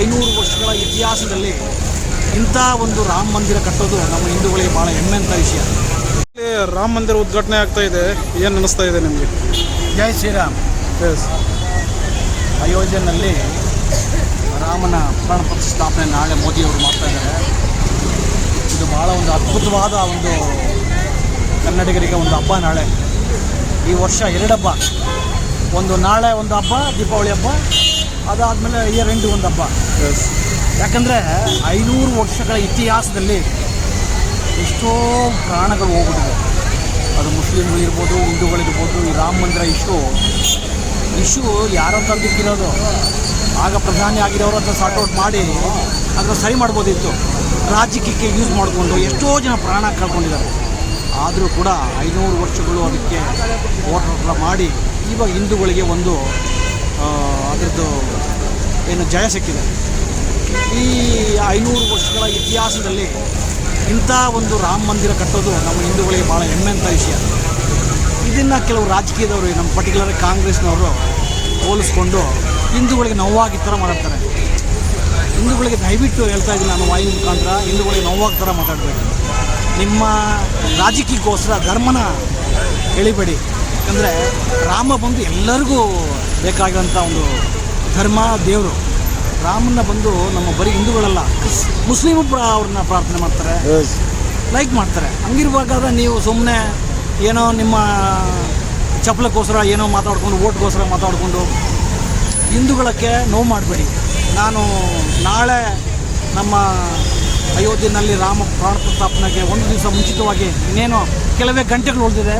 ಐನೂರು ವರ್ಷಗಳ ಇತಿಹಾಸದಲ್ಲಿ ಇಂಥ ಒಂದು ರಾಮ ಮಂದಿರ ಕಟ್ಟೋದು ನಮ್ಮ ಹಿಂದೂಗಳಿಗೆ ಭಾಳ ಹೆಮ್ಮೆ ಅಂತ ವಿಷಯ ರಾಮ ಮಂದಿರ ಉದ್ಘಾಟನೆ ಆಗ್ತಾ ಇದೆ. ಏನು ಅನಿಸ್ತಾ ಇದೆ ನಿಮಗೆ? ಜೈ ಶ್ರೀರಾಮ್. ಎಸ್ ಅಯೋಧ್ಯೆಯಲ್ಲಿ ರಾಮನ ಪ್ರಾಣ ಪ್ರತಿಷ್ಠಾಪನೆ ನಾಳೆ ಮೋದಿಯವರು ಮಾಡ್ತಾ ಇದ್ದಾರೆ. ಇದು ಭಾಳ ಒಂದು ಅದ್ಭುತವಾದ ಒಂದು ಕನ್ನಡಿಗರಿಗೆ ಒಂದು ಹಬ್ಬ ನಾಳೆ. ಈ ವರ್ಷ ಎರಡು ಹಬ್ಬ. ಒಂದು ನಾಳೆ ಒಂದು ಹಬ್ಬ ದೀಪಾವಳಿ ಹಬ್ಬ ಅದಾದಮೇಲೆ ಇಯರ್ ಎಂಡ್ ಒಂದು ಹಬ್ಬ ಯಾಕಂದರೆ ಐನೂರು ವರ್ಷಗಳ ಇತಿಹಾಸದಲ್ಲಿ ಎಷ್ಟೋ ಪ್ರಾಣಗಳು ಹೋಗ್ಬಿಟ್ಟಿದೆ ಅದು ಮುಸ್ಲಿಮ್ಗಳಿರ್ಬೋದು ಹಿಂದೂಗಳಿರ್ಬೋದು ಈ ರಾಮ ಮಂದಿರ ಇಶ್ಯೂ ಇಶ್ಯೂ ಯಾರೋ ತಂದಿಕ್ಕಿರೋದು ಆಗ ಪ್ರಧಾನಿ ಆಗಿರೋರು ಅದನ್ನ ಸಾರ್ಟ್ಔಟ್ ಮಾಡಿ ಅದನ್ನು ಸರಿ ಮಾಡ್ಬೋದಿತ್ತು. ರಾಜಕೀಯಕ್ಕೆ ಯೂಸ್ ಮಾಡಿಕೊಂಡು ಎಷ್ಟೋ ಜನ ಪ್ರಾಣ ಕಳ್ಕೊಂಡಿದ್ದಾರೆ. ಆದರೂ ಕೂಡ ಐನೂರು ವರ್ಷಗಳು ಅದಕ್ಕೆ ಹೋರಾಟ ಮಾಡಿ ಇವಾಗ ಹಿಂದೂಗಳಿಗೆ ಒಂದು ಅದರದ್ದು ಏನು ಜಯ ಸಿಕ್ಕಿದೆ ಈ ಐನೂರು ವರ್ಷಗಳ ಇತಿಹಾಸದಲ್ಲಿ ಇಂಥ ಒಂದು ರಾಮ ಮಂದಿರ ಕಟ್ಟೋದು ನಮ್ಮ ಹಿಂದೂಗಳಿಗೆ ಭಾಳ ಹೆಮ್ಮೆ ಅಂತ ವಿಷಯ. ಇದನ್ನು ಕೆಲವು ರಾಜಕೀಯದವರು, ನಮ್ಮ ಪರ್ಟಿಕ್ಯುಲರ್ ಕಾಂಗ್ರೆಸ್ನವರು ಹೋಲಿಸ್ಕೊಂಡು ಹಿಂದೂಗಳಿಗೆ ನೋವಾಗಿ ಥರ ಮಾತಾಡ್ತಾರೆ. ಹಿಂದೂಗಳಿಗೆ ದಯವಿಟ್ಟು ಹೇಳ್ತಾ ಇದ್ದೀನಿ ನಾನು ವಾಯು ಮುಖಾಂತರ, ಹಿಂದೂಗಳಿಗೆ ನೋವಾಗಿ ಥರ ಮಾತಾಡಬೇಕು ನಿಮ್ಮ ರಾಜಕೀಯಕ್ಕೋಸ್ಕರ ಧರ್ಮನ ಎಳಿಬೇಡಿ. ಯಾಕಂದರೆ ರಾಮ ಬಂದು ಎಲ್ಲರಿಗೂ ಬೇಕಾಗಿರೋಂಥ ಒಂದು ಧರ್ಮ ದೇವರು. ರಾಮನ ಬಂದು ನಮ್ಮ ಬರೀ ಹಿಂದೂಗಳಲ್ಲ ಮುಸ್ಲಿಮ್ ಅವ್ರನ್ನ ಪ್ರಾರ್ಥನೆ ಮಾಡ್ತಾರೆ. ಲೈಕ್ ಮಾಡ್ತಾರೆ. ಹಂಗಿರುವಾಗ ನೀವು ಸುಮ್ಮನೆ ಏನೋ ನಿಮ್ಮ ಚಪ್ಪಲಕ್ಕೋಸ್ಕರ ಏನೋ ಮಾತಾಡ್ಕೊಂಡು ಓಟ್ಗೋಸ್ಕರ ಮಾತಾಡಿಕೊಂಡು ಹಿಂದೂಗಳಕ್ಕೆ ನೋವು ಮಾಡಬೇಡಿ. ನಾನು ನಾಳೆ ನಮ್ಮ ಅಯೋಧ್ಯೆಯಲ್ಲಿ ರಾಮ ಪ್ರಾಣ ಪ್ರಸ್ತಾಪನೆಗೆ ಒಂದು ದಿವಸ ಮುಂಚಿತವಾಗಿ ಇನ್ನೇನು ಕೆಲವೇ ಗಂಟೆಗಳು ಉಳಿದಿದೆ.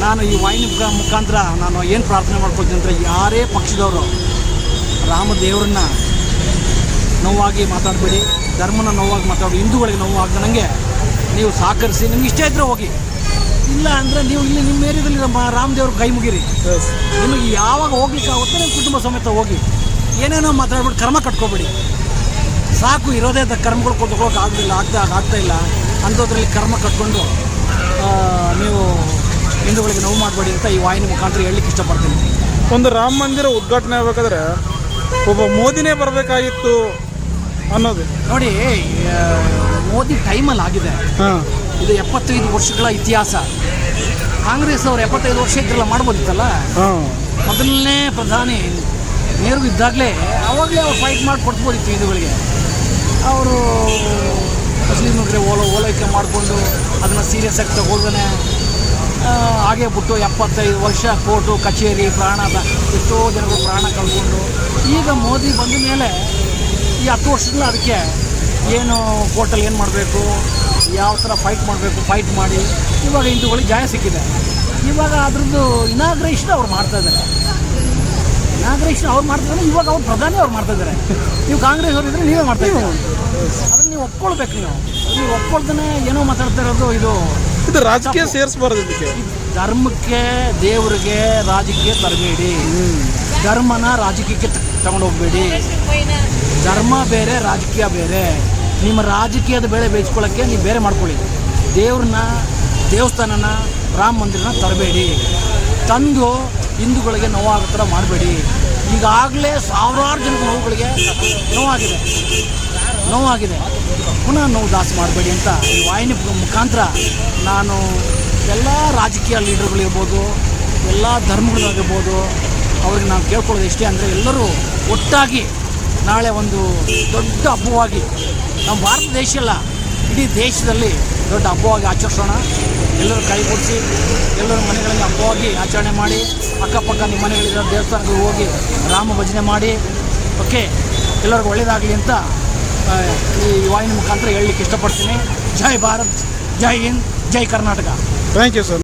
ನಾನು ಈ ವಾಹಿನಿ ಮುಖ- ಮುಖಾಂತರ ನಾನು ಏನು ಪ್ರಾರ್ಥನೆ ಮಾಡ್ಕೊಳ್ತೀನಿ ಅಂದರೆ ಯಾರೇ ಪಕ್ಷದವರು ರಾಮದೇವರನ್ನ ನೋವಾಗಿ ಮಾತಾಡಬೇಡಿ ಧರ್ಮನ ನೋವಾಗಿ ಮಾತಾಡಿ ಹಿಂದೂಗಳಿಗೆ ನೋವು ಆಗ್ದಂಗೆ ನೀವು ಸಹಕರಿಸಿ ನಿಮ್ಗೆ ಇಷ್ಟ ಇದ್ದರೆ ಹೋಗಿ. ಇಲ್ಲ ಅಂದರೆ ನೀವು ಇಲ್ಲಿ ನಿಮ್ಮ ಏರಿಯಾದಲ್ಲಿ ನಮ್ಮ ರಾಮದೇವ್ರ ಕೈ ಮುಗಿರಿ. ನಿಮಗೆ ಯಾವಾಗ ಹೋಗ್ಲಿಕ್ಕೆ ಆಗುತ್ತೆ ನಿಮ್ಮ ಕುಟುಂಬ ಸಮೇತ ಹೋಗಿ. ಏನೇನೋ ಮಾತಾಡ್ಬಿಟ್ಟು ಕರ್ಮ ಕಟ್ಕೋಬೇಡಿ. ಸಾಕು ಇರೋದೇ ಅಂತ ಕರ್ಮಗಳು ಕೊಟ್ಕೊಳ್ಳೋಕೆ ಆಗಲಿಲ್ಲ ಆಗ್ತಾ ಆಗ್ತಾ ಇಲ್ಲ. ಅಂಥದ್ರಲ್ಲಿ ಕರ್ಮ ಕಟ್ಕೊಂಡು ನೀವು ಹಿಂದೂಗಳಿಗೆ ನೋವು ಮಾಡಬೇಡಿ ಅಂತ ಈ ವಾಹಿನಿ ಮುಖಾಂತರ ಹೇಳಲಿಕ್ಕೆ ಇಷ್ಟಪಡ್ತೀನಿ. ಒಂದು ರಾಮ ಮಂದಿರ ಉದ್ಘಾಟನೆ ಆಗಬೇಕಾದ್ರೆ ಒಬ್ಬ ಮೋದಿನೇ ಬರಬೇಕಾಗಿತ್ತು ಅನ್ನೋದು. ನೋಡಿ ಮೋದಿ ಟೈಮಲ್ಲಿ ಆಗಿದೆ. ಇದು ಎಪ್ಪತ್ತೈದು ವರ್ಷಗಳ ಇತಿಹಾಸ. ಕಾಂಗ್ರೆಸ್ ಅವರು ಎಪ್ಪತ್ತೈದು ವರ್ಷ ಇದ್ರಲ್ಲ ಮಾಡ್ಬೋದಿತ್ತಲ್ಲ? ಮೊದಲನೇ ಪ್ರಧಾನಿ ನೇರು ಇದ್ದಾಗಲೇ ಅವಾಗಲೇ ಅವ್ರು ಫೈಟ್ ಮಾಡಿ ಕೊಡ್ಬೋದಿತ್ತು ಹಿಂದೂಗಳಿಗೆ. ಅವರು ಮುಸ್ಲಿಮ್ರಿಗೆ ಓಲೋ ಓಲೈಕೆ ಮಾಡಿಕೊಂಡು ಅದನ್ನು ಸೀರಿಯಸ್ ಆಗಿ ತಗೊಳ್ದೇ ಹಾಗೆ ಬಿಟ್ಟು ಎಪ್ಪತ್ತೈದು ವರ್ಷ ಕೋರ್ಟು ಕಚೇರಿ ಪ್ರಾಣದ ಎಷ್ಟೋ ಜನಗಳು ಪ್ರಾಣ ಕಳ್ಕೊಂಡು. ಈಗ ಮೋದಿ ಬಂದ ಮೇಲೆ ಈ ಹತ್ತು ವರ್ಷದಿಂದ ಅದಕ್ಕೆ ಏನು ಕೋರ್ಟಲ್ಲಿ ಏನು ಮಾಡಬೇಕು ಯಾವ ಥರ ಫೈಟ್ ಮಾಡಬೇಕು ಫೈಟ್ ಮಾಡಿ ಇವಾಗ ಹಿಂದೂಗಳಿಗೆ ಜಾಯ ಸಿಕ್ಕಿದೆ. ಇವಾಗ ಅದ್ರದ್ದು ಇನಾಗ್ರೇಷನ್ ಅವ್ರು ಮಾಡ್ತಾ ಇದ್ದಾರೆ. ಇನಾಗ್ರೇಷನ್ ಅವ್ರು ಮಾಡ್ತಿದ್ದಾರೆ ಇವಾಗ ಅವ್ರು ಪ್ರಧಾನಿ ಅವ್ರು ಮಾಡ್ತಾ ಇದ್ದಾರೆ. ನೀವು ಕಾಂಗ್ರೆಸ್ ಅವ್ರು ಇದ್ರೆ ನೀವೇ ಮಾಡ್ತಾ ಇದ್ದೀವಿ ಅದನ್ನು ನೀವು ಒಪ್ಕೊಳ್ಬೇಕು ನೀವು. ನೀವು ಒಪ್ಕೊಳ್ತಾನೆ ಏನೋ ಮಾತಾಡ್ತಾ ಇರೋದು ಇದು. ಇದು ರಾಜಕೀಯ ಸೇರಿಸಬಾರ್ದು ಇದಕ್ಕೆ. ಧರ್ಮಕ್ಕೆ, ದೇವರಿಗೆ ರಾಜಕೀಯ ತರಬೇಡಿ. ಧರ್ಮನ ರಾಜಕೀಯಕ್ಕೆ ತಗೊಂಡು ಹೋಗಬೇಡಿ ಧರ್ಮ ಬೇರೆ, ರಾಜಕೀಯ ಬೇರೆ. ನಿಮ್ಮ ರಾಜಕೀಯದ ಬೆಳೆ ಬೇಯಿಸ್ಕೊಳ್ಳೋಕ್ಕೆ ನೀವು ಬೇರೆ ಮಾಡ್ಕೊಳ್ಳಿ. ದೇವ್ರನ್ನ, ದೇವಸ್ಥಾನನ, ರಾಮ ಮಂದಿರನ ತರಬೇಡಿ. ತಂದು ಹಿಂದೂಗಳಿಗೆ ನೋವಾಗೋ ಥರ ಮಾಡಬೇಡಿ. ಈಗಾಗಲೇ ಸಾವಿರಾರು ಜನ ನೋವುಗಳಿಗೆ ನೋವಾಗಿದೆ. ನೋವಾಗಿದೆ. ಪುನಃ ನೋವು ದಾಸ ಮಾಡಬೇಡಿ ಅಂತ ಈ ವಾಹಿನಿ ಮುಖಾಂತರ ನಾನು ಎಲ್ಲ ರಾಜಕೀಯ ಲೀಡರ್ಗಳಿರ್ಬೋದು, ಎಲ್ಲ ಧರ್ಮಗಳಾಗಿರ್ಬೋದು ಅವ್ರಿಗೆ ನಾವು ಕೇಳ್ಕೊಳ್ಳೋದು ಇಷ್ಟೇ ಅಂದರೆ ಎಲ್ಲರೂ ಒಟ್ಟಾಗಿ ನಾಳೆ ಒಂದು ದೊಡ್ಡ ಹಬ್ಬವಾಗಿ, ನಮ್ಮ ಭಾರತ ದೇಶ ಅಲ್ಲ, ಇಡೀ ದೇಶದಲ್ಲಿ ದೊಡ್ಡ ಹಬ್ಬವಾಗಿ ಆಚರಿಸೋಣ. ಎಲ್ಲರೂ ಕೈಗೂಡಿಸಿ ಎಲ್ಲರ ಮನೆಗಳಲ್ಲಿ ಹಬ್ಬವಾಗಿ ಆಚರಣೆ ಮಾಡಿ, ಅಕ್ಕಪಕ್ಕ ನಿಮ್ಮ ಮನೆಗಳಿರೋ ದೇವಸ್ಥಾನಗಳಿಗೆ ಹೋಗಿ ರಾಮ ಭಜನೆ ಮಾಡಿ. ಓಕೆ ಎಲ್ಲರಿಗೂ ಒಳ್ಳೆಯದಾಗಲಿ ಅಂತ ಈ ವಾಹಿನಿ ಮುಖಾಂತರ ಹೇಳಲಿಕ್ಕೆ ಇಷ್ಟಪಡ್ತೀನಿ. ಜೈ ಭಾರತ್ ಜೈ ಹಿಂದ್ ಜೈ ಕರ್ನಾಟಕ. Thank you sir